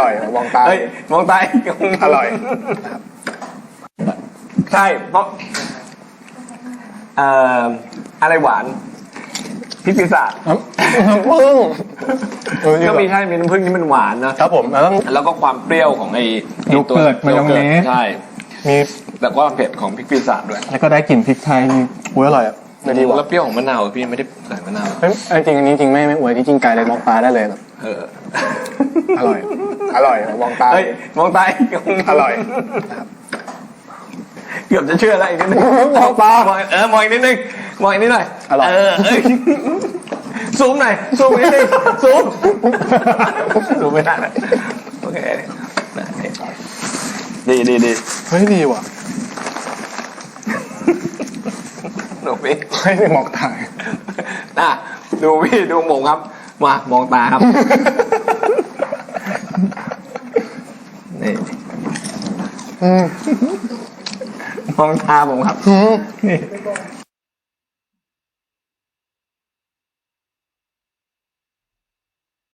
ร่อยมองตาเฮ้ยมองตาอร่อยใช่เพราะเอ่ออะไรหวานพริกปีศาจน้ำผึ้งเออก็มีใช่มีน้ำผึ้งที่มันหวานนะครับผมแล้วต้องแล้วก็ความเปรี้ยวของไอ้ไอ้โยเกิร์ตตัวมายองเนสใช่มีแล้วก็เผ็ดของพริกปีศาจด้วยแล้วก็ได้กลิ่นพริกไทยอุ้ยอร่อยอะไม่ดีว่ะแล้วเปรี้ยวของมะนาวพี่ไม่ได้ใส่มะนาวเฮ้ยเอาจริงอันนี้จริงไม่ไม่อวยที่จริงไก่เลยมองตาได้เลยแบบเอออร่อย อร่อยมองตาเฮ้ยมองตาอร่อยเกือบจะเชื่อแล้วอีกนิดนึงมองตามองเออมองอีกนิดนึงมองอีกนิดหน่อยอร่อยเออเอ้ยซูมหน่อยซูมนิดนึงซูมซูมไม่ได้โอเคดีดีดีเฮ้ยดีว่ะหนูพี่เฮ้ยมองตาน่ะดูพี่ดูผมครับ มามองตาครับนี่ อื มมองตาผมครับอืมนี่